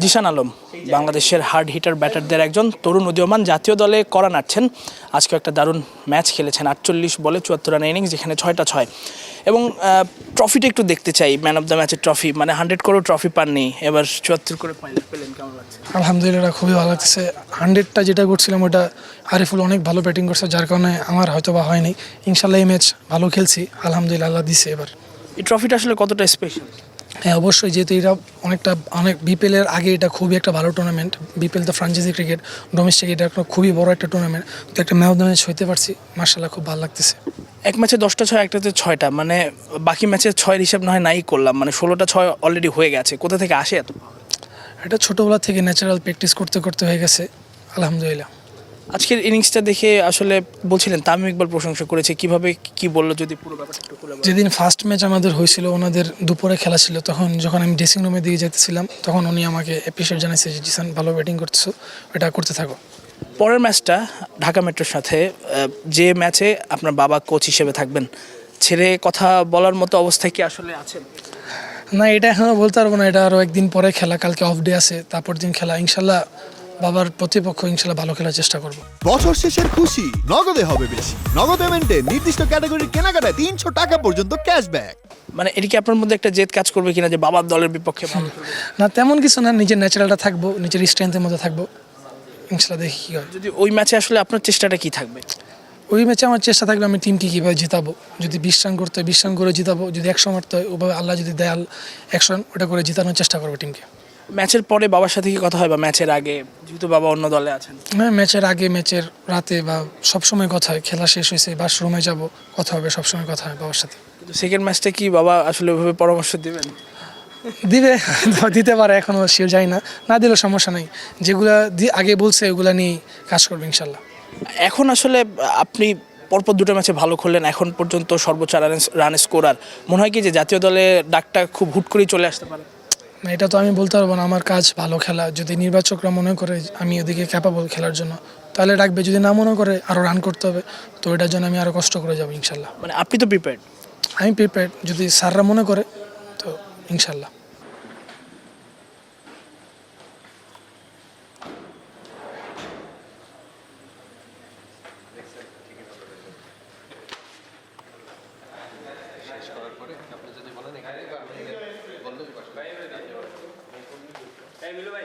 জিশান আলম বাংলাদেশের hard hitter ব্যাটারদের একজন তরুণ উদীয়মান জাতীয় দলে করা নাড়ছেন আজকে একটা দারুণ ম্যাচ খেলেছেন আটচল্লিশ বলে চুয়াত্তর রান ইনিংস যেখানে ছয়টা ছয়। এবং ট্রফিটা একটু দেখতে চাই ম্যান অফ দ্য ম্যাচের ট্রফি মানে হান্ড্রেড করো ট্রফি পাননি এবার চুয়াত্তর করে পেলেন কেমন লাগছে? আলহামদুলিল্লাহ খুবই ভালো লাগছে। হান্ড্রেডটা যেটা করছিলাম ওটা আরিফুল অনেক ভালো ব্যাটিং করছে যার কারণে আমার হয়তো বা হয়নি। ইনশাল্লাহ এই ম্যাচ ভালো খেলছি আলহামদুলিল্লাহ আল্লাহ দিছে এবার। এই ট্রফিটা আসলে কতটা স্পেশাল হ্যাঁ অবশ্যই যেহেতু এটা অনেকটা অনেক বিপিএলের আগে এটা খুবই একটা ভালো টুর্নামেন্ট বিপিএল তো ফ্রাঞ্চাইজি ক্রিকেট ডোমেস্টিক এটা একটা খুবই বড় একটা টুর্নামেন্ট তো একটা ম্যাচ ম্যাচ হইতে পারছি মার্শাল্লাহ খুব ভালো লাগতেছে। এক ম্যাচে দশটা ছয় একটাতে ছয়টা মানে বাকি ম্যাচে ছয়ের হিসাব না হয় নাই করলাম মানে ষোলোটা ছয় অলরেডি হয়ে গেছে কোথা থেকে আসে এত? এটা ছোটোবেলা থেকে ন্যাচারাল প্র্যাকটিস করতে করতে হয়ে গেছে আলহামদুলিল্লাহ। আজকের ইনিংসটা দেখে আসলে বলছিলেন তামিম ইকবাল প্রশংসা করেছে। কীভাবে কি বলল যদি পুরো ব্যাপারটা। যেদিন ফার্স্ট ম্যাচ আমাদের হয়েছিল ওনাদের দুপুরে খেলা ছিল তখন যখন আমি ড্রেসিং রুমে দিকে যেতেছিলাম তখন উনি আমাকে এপিসোড জানাইছে যে জিসান ভালো ব্যাটিং করতেছো এটা করতে থাকো। পরের ম্যাচটা ঢাকা মেট্রোর সাথে যে ম্যাচে আপনার বাবা কোচ হিসেবে থাকবেন ছেড়ে কথা বলার মতো অবস্থায় কি আসলে আছেন? না এটা এখনও বলতে পারব না এটা আরও একদিন পরে খেলা কালকে অফ ডে আছে তারপর দিন খেলা। ইনশাল্লাহ বাবার প্রতিপক্ষ ইনশাল্লাহ ভালো খেলার চেষ্টা করব। বছর শেষের খুশি নগদে হবে বেশি। নগদ পেমেন্টে নির্দিষ্ট ক্যাটাগরির কেনাকাটায় তিনশো টাকা পর্যন্ত ক্যাশব্যাক। মানে এটা কি আপনার মধ্যে একটা জেদ কাজ করবে কিনা যে বাবার দলের বিপক্ষে না তেমন কিছু না নিজের ন্যাচারালটা থাকব নিজের স্ট্রেংথের মধ্যে থাকব। ইনশাল্লাহ দেখি কী হয়। যদি ওই ম্যাচে আসলে আপনার চেষ্টাটা কি থাকবে? ওই ম্যাচে আমার চেষ্টা থাকবে আমি টিমকে কীভাবে জিতাবো? যদি বিশ রান করতে হয় বিশ রান করে জিতাবো যদি একশো মারতে হয় ওভাবে আল্লাহ যদি দেয় একশো রান ওটা করে জিতানোর চেষ্টা করব টিমকে ম্যাচের পরে বাবার সাথে কি কথা হয় বা ম্যাচের আগে? যেহেতু বাবা অন্য দলে আছেন। হ্যাঁ ম্যাচের আগে ম্যাচের রাতে বা সবসময় কথা হয় খেলা শেষ হয়েছে বাথরুমে যাব কথা হবে সবসময় কথা হয় বাবার সাথে। কিন্তু সেকেন্ড ম্যাচটা কি বাবা আসলে ওইভাবে পরামর্শ দিবেন? দিবে দিতে পারে এখনও শিওর যাই না। না দিলেও সমস্যা নাই। যেগুলা আগে বলছে ওগুলো নিয়ে কাজ করবে ইনশাল্লাহ। এখন আসলে আপনি পরপর দুটো ম্যাচে ভালো করলেন এখন পর্যন্ত সর্বোচ্চ রান রান স্কোরার মনে হয় কি যে জাতীয় দলে ডাকটা খুব হুট করেই চলে আসতে পারে? না এটা তো আমি বলতে পারব না আমার কাজ ভালো খেলা। যদি নির্বাচকরা মনে করে আমি ওদিকে ক্যাপাবল খেলার জন্য তাহলে ডাকবে যদি না মনে করে আরও রান করতে হবে। তো এটার জন্য আমি আরও কষ্ট করে যাব ইনশাল্লাহ। মানে আপনি তো প্রিপেয়ার্ড আমি প্রিপেয়ার্ড যদি স্যাররা মনে করে তো ইনশাল্লাহ। విలువై